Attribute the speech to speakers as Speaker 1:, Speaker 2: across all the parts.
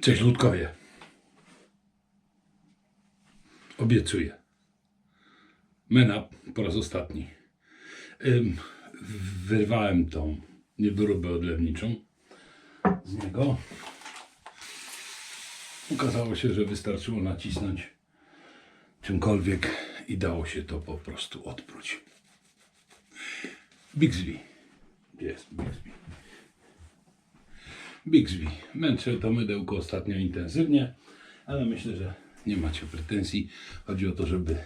Speaker 1: Cześć Ludkowie. Obiecuję. Mena po raz ostatni. Ym, wyrwałem tą niedoróbę odlewniczą z niego. Okazało się, że wystarczyło nacisnąć czymkolwiek i dało się to po prostu odpróć. Bixby. Jest Bixby? Bixby. Męczę to mydełko ostatnio intensywnie, ale myślę, że nie macie pretensji. Chodzi o to, żeby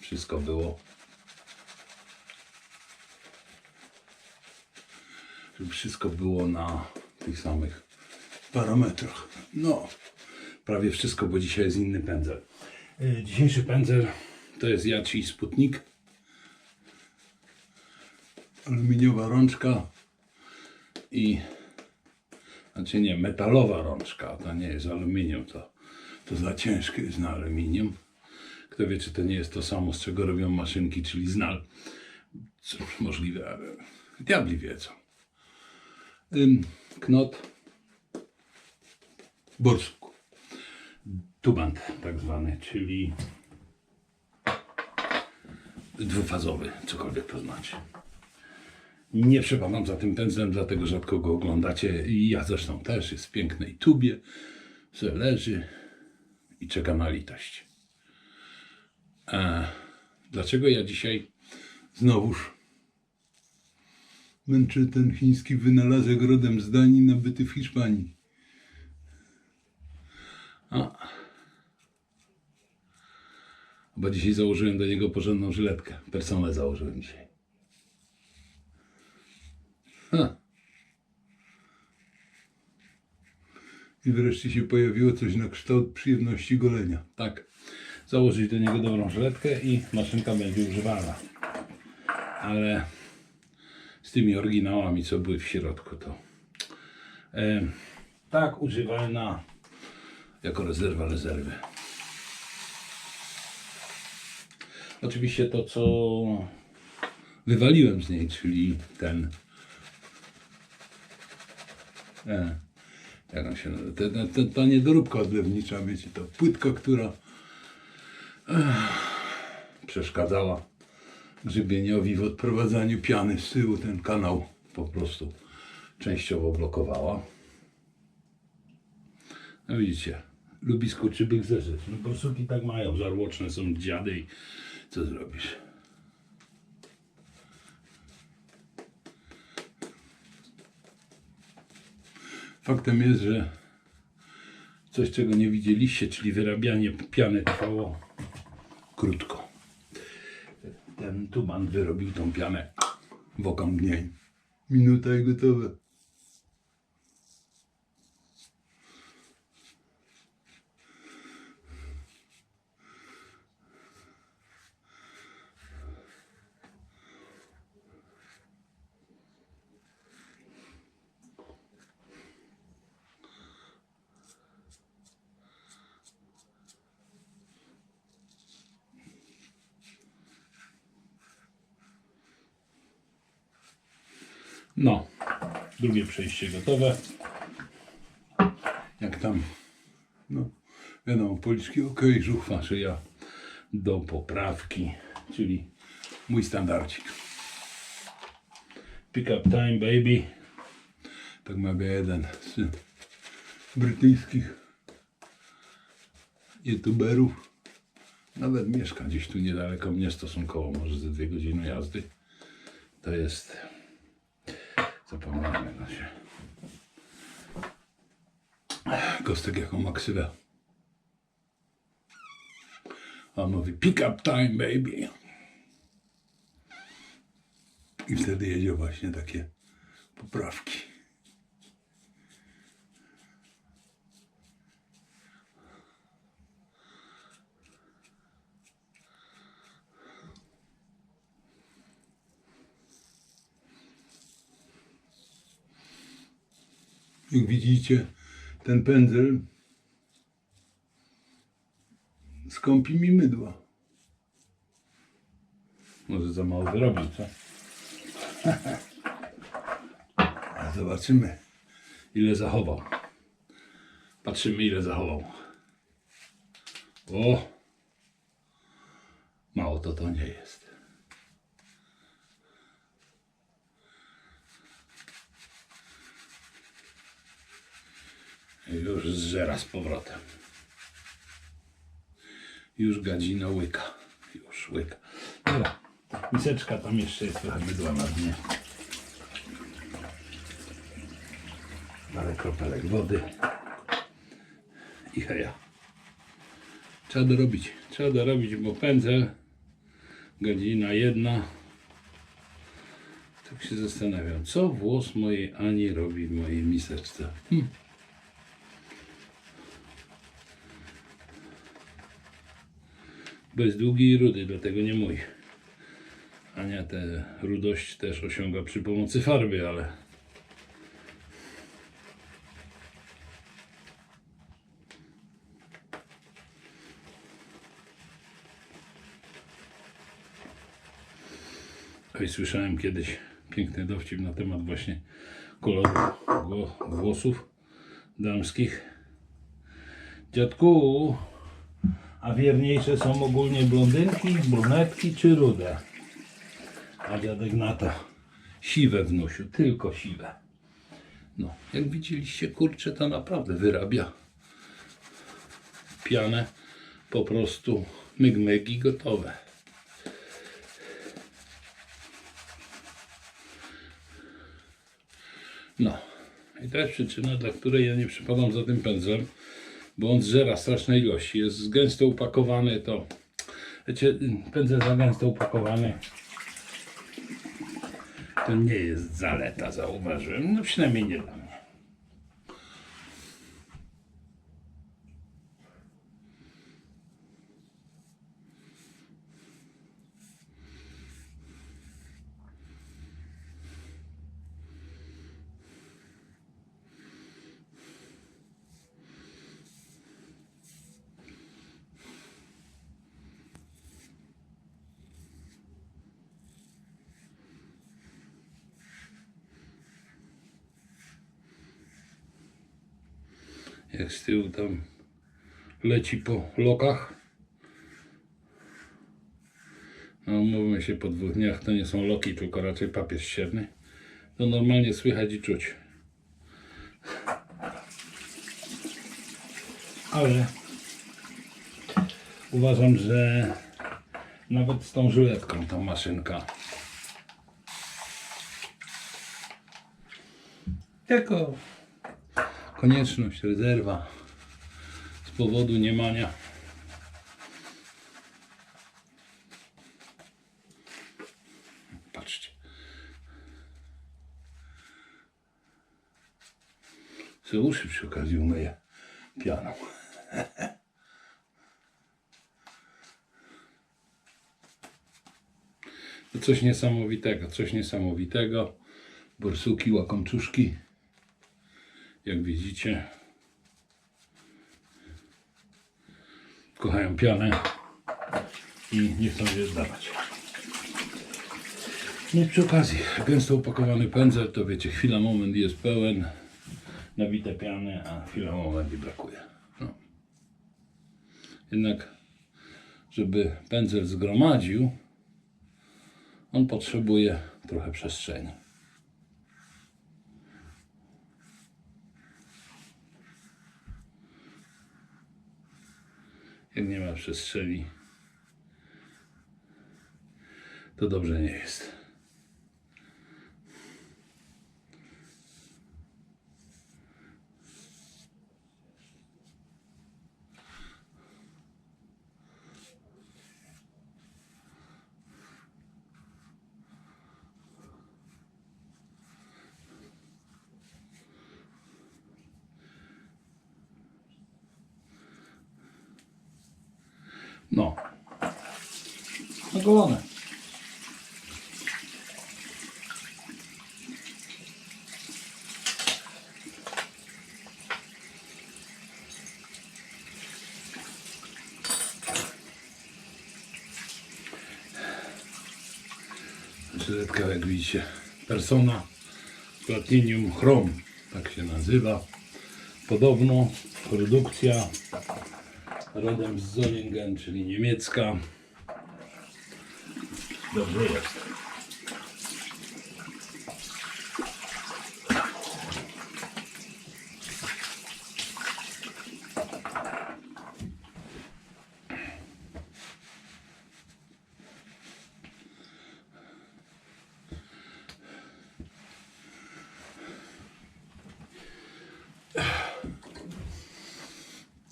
Speaker 1: wszystko było żeby wszystko było na tych samych parametrach. No, prawie wszystko, bo dzisiaj jest inny pędzel. Y, Dzisiejszy pędzel to jest Yachi Sputnik. Aluminiowa rączka i znaczy nie, metalowa rączka, to nie jest aluminium, to, to za ciężkie jest na aluminium. Kto wie, czy to nie jest to samo, z czego robią maszynki, czyli znal. Co, możliwe, ale diabli wiedzą. Knot borsuk. Tubant tak zwany, czyli dwufazowy, cokolwiek to znaczy. Nie przepadam za tym pędzlem, dlatego rzadko go oglądacie. I ja zresztą też. Jest w pięknej tubie. Se leży i czeka na litość. E, dlaczego ja dzisiaj znowuż męczę ten chiński wynalazek rodem z Danii, nabyty w Hiszpanii? A. Bo dzisiaj założyłem do niego porządną żyletkę. Personę założyłem dzisiaj. Ha. I wreszcie się pojawiło coś na kształt przyjemności golenia. Tak. Założyć do niego dobrą żyletkę i maszynka będzie używana. Ale z tymi oryginałami, co były w środku, to e, tak używalna jako rezerwa rezerwy. Oczywiście to, co wywaliłem z niej, czyli ten E, jak on się ta, ta, ta niedoróbka odlewnicza, wiecie, to płytka, która ech, przeszkadzała grzybieniowi w odprowadzaniu piany z tyłu. Ten kanał po prostu częściowo blokowała. No widzicie, lubi skurczybyk zerzeć. No borsuki tak mają, żarłoczne są dziady i co zrobisz? Faktem jest, że coś, czego nie widzieliście, czyli wyrabianie piany trwało krótko. Ten tuman wyrobił tą pianę w okamgnieniu. Minuta i gotowe. No, drugie przejście gotowe. Jak tam, no, wiadomo, policzki ok, żuchwa szyja do poprawki, czyli mój standardzik. Pick up time, baby. Tak mawia jeden z brytyjskich youtuberów. Nawet mieszka gdzieś tu niedaleko mnie, stosunkowo może ze dwie godziny jazdy. To jest Zapomniałem na się. Kostek jaką ma ksywę. On mówi pick up time baby. I wtedy jedzie właśnie takie poprawki. Jak widzicie, ten pędzel skąpi mi mydła. Może za mało wyrobił, co? A Zobaczymy, ile zachował. Patrzymy ile zachował. O! Mało to to nie jest. Już zżera z powrotem. Już gadzina łyka. Już łyka. Dobra. Miseczka tam jeszcze jest trochę mydła na dnie. Parę kropelek wody. I heja. Trzeba dorobić. Trzeba dorobić, bo pędzel godzina jedna. Tak się zastanawiam, co włos mojej Ani robi w mojej miseczce. Hm. Bo jest długi i rudy, dlatego nie mój. Ania tę rudość też osiąga przy pomocy farby, ale Oj, słyszałem kiedyś piękny dowcip na temat właśnie koloru gło- włosów damskich. Dziadku, a wierniejsze są ogólnie blondynki, brunetki czy rude? A dziadek na to siwe wnusiu, tylko siwe. No, jak widzieliście, kurczę, to naprawdę wyrabia pianę. Po prostu myg gotowe. No. I to jest przyczyna, dla której ja nie przypadam za tym pędzlem, bo on zżera straszne ilości. Jest gęsto upakowany, to wiecie, pędzel za gęsto upakowany to nie jest zaleta, zauważyłem. No przynajmniej nie dla Jak z tyłu tam leci po lokach. No umówmy się, po dwóch dniach to nie są loki, tylko raczej papier ścierny. To normalnie słychać i czuć. Ale uważam, że nawet z tą żyletką ta maszynka jako konieczność, rezerwa z powodu niemania. Patrzcie. Se uszy przy okazji umyję pianą. Coś niesamowitego, coś niesamowitego. Borsuki, łakomczuszki jak widzicie. Kochają pianę i nie chcą jej zdawać. No i przy okazji, gęsto upakowany pędzel, to wiecie, chwila, moment jest pełen, nabite piany, a chwila, moment i brakuje. No. Jednak, żeby pędzel zgromadził, on potrzebuje trochę przestrzeni. Jak nie ma przestrzeni, to dobrze nie jest. No. Ogolone. Żyletka, jak widzicie, Persona Platinum Chrome, tak się nazywa. Podobno produkcja rodem z Solingen, czyli niemiecka. Dobrze jest.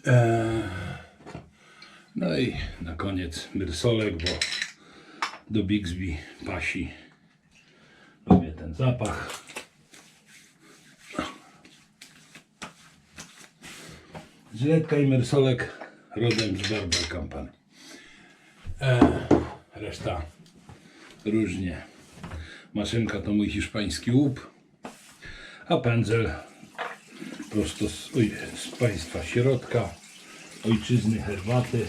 Speaker 1: No i na koniec myrsolek, bo do Bixby pasi. Lubię ten zapach. Żyletka i myrsolek rodem z Barber Company. Eee, reszta różnie. Maszynka to mój hiszpański łup, a pędzel prosto z, oj, z państwa środka, ojczyzny herbaty,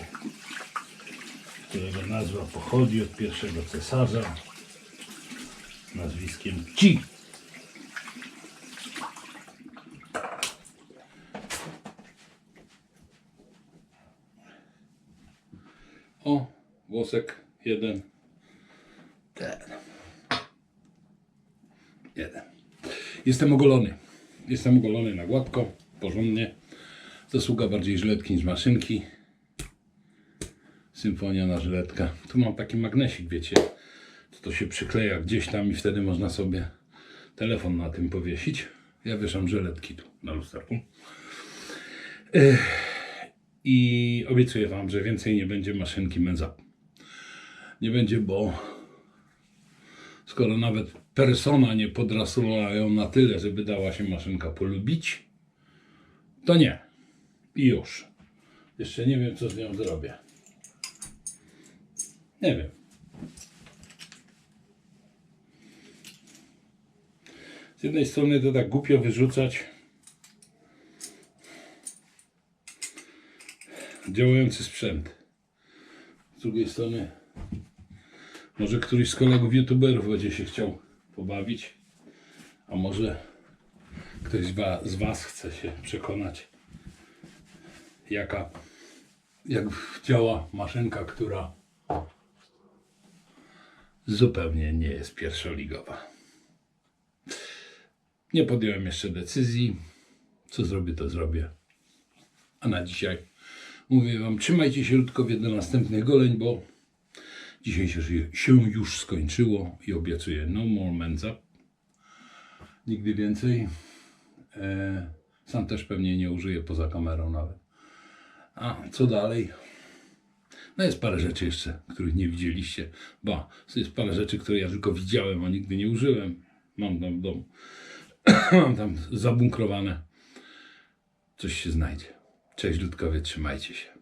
Speaker 1: którego nazwa pochodzi od pierwszego cesarza nazwiskiem Ci. O, włosek jeden. Ten. Jeden. Jestem ogolony. Jestem ogolony na gładko, porządnie. Zasługa bardziej żyletki niż maszynki. Symfonia na żyletkę. Tu mam taki magnesik, wiecie. To, to się przykleja gdzieś tam i wtedy można sobie telefon na tym powiesić. Ja wieszam żyletki tu na lusterku. I obiecuję Wam, że więcej nie będzie maszynki Menza. Nie będzie, bo skoro nawet persona nie podrasowała ją na tyle, żeby dała się maszynka polubić, to nie. I już. Jeszcze nie wiem, co z nią zrobię. Nie wiem. Z jednej strony to tak głupio wyrzucać działający sprzęt. Z drugiej strony może któryś z kolegów youtuberów będzie się chciał pobawić, a może ktoś z wa- z Was chce się przekonać, jaka, jak działa maszynka, która zupełnie nie jest pierwszoligowa. Nie podjąłem jeszcze decyzji. Co zrobię, to zrobię. A na dzisiaj mówię Wam, trzymajcie się ludkowie do następnych goleń, bo dzisiaj się, już skończyło i obiecuję no more menza. Nigdy więcej. E, sam też pewnie nie użyję poza kamerą nawet. A co dalej? No jest parę rzeczy jeszcze, których nie widzieliście. Ba, jest parę rzeczy, które ja tylko widziałem, a nigdy nie użyłem. Mam tam w domu. Mam tam zabunkrowane. Coś się znajdzie. Cześć ludkowie, trzymajcie się.